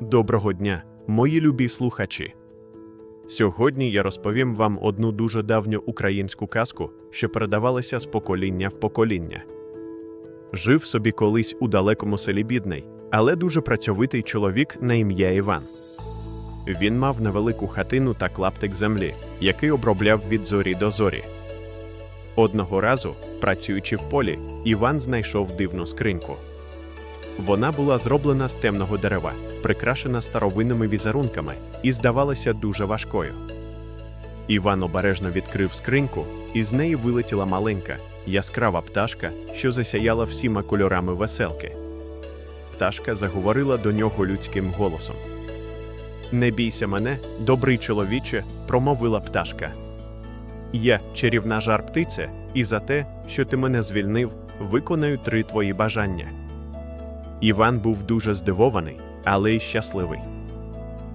Доброго дня, мої любі слухачі. Сьогодні я розповім вам одну дуже давню українську казку, що передавалася з покоління в покоління. Жив собі колись у далекому селі бідний, але дуже працьовитий чоловік на ім'я Іван. Він мав невелику хатину та клаптик землі, який обробляв від зорі до зорі. Одного разу, працюючи в полі, Іван знайшов дивну скриньку. Вона була зроблена з темного дерева, прикрашена старовинними візерунками і здавалася дуже важкою. Іван обережно відкрив скриньку, і з неї вилетіла маленька, яскрава пташка, що засяяла всіма кольорами веселки. Пташка заговорила до нього людським голосом. Не бійся мене, добрий чоловіче, промовила пташка. Я чарівна жар птиця, і за те, що ти мене звільнив, виконаю три твої бажання. Іван був дуже здивований, але й щасливий.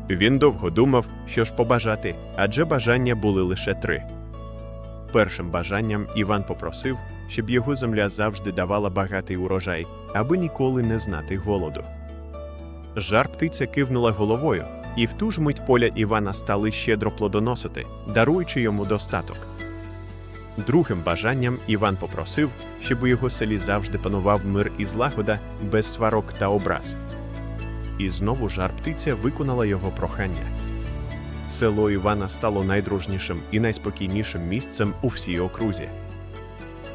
Він довго думав, що ж побажати, адже бажання були лише три. Першим бажанням Іван попросив, щоб його земля завжди давала багатий урожай, аби ніколи не знати голоду. Жар птиця кивнула головою, і в ту ж мить поля Івана стали щедро плодоносити, даруючи йому достаток. Другим бажанням Іван попросив, щоб у його селі завжди панував мир і злагода без сварок та образ. І знову жар птиця виконала його прохання. Село Івана стало найдружнішим і найспокійнішим місцем у всій окрузі.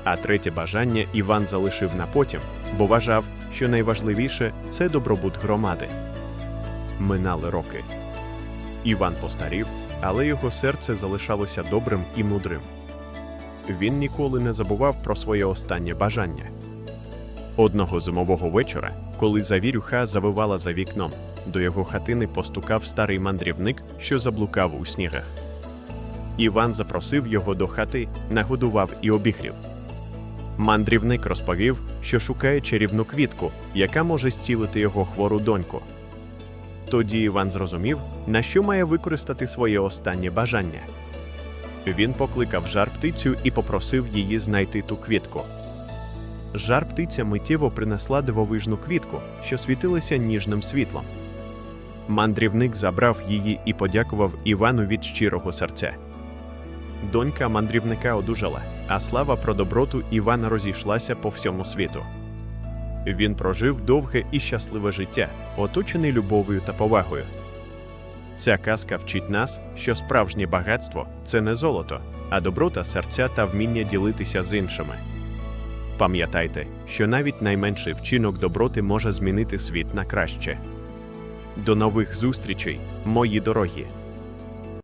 А третє бажання Іван залишив на потім, бо вважав, що найважливіше це добробут громади. Минали роки. Іван постарів, але його серце залишалося добрим і мудрим. Він ніколи не забував про своє останнє бажання. Одного зимового вечора, коли завірюха завивала за вікном, до його хатини постукав старий мандрівник, що заблукав у снігах. Іван запросив його до хати, нагодував і обігрів. Мандрівник розповів, що шукає чарівну квітку, яка може зцілити його хвору доньку. Тоді Іван зрозумів, на що має використати своє останнє бажання. Він покликав жар птицю і попросив її знайти ту квітку. Жар птиця миттєво принесла дивовижну квітку, що світилася ніжним світлом. Мандрівник забрав її і подякував Івану від щирого серця. Донька мандрівника одужала, а слава про доброту Івана розійшлася по всьому світу. Він прожив довге і щасливе життя, оточений любов'ю та повагою. Ця казка вчить нас, що справжнє багатство це не золото, а доброта серця та вміння ділитися з іншими. Пам'ятайте, що навіть найменший вчинок доброти може змінити світ на краще. До нових зустрічей, мої дорогі!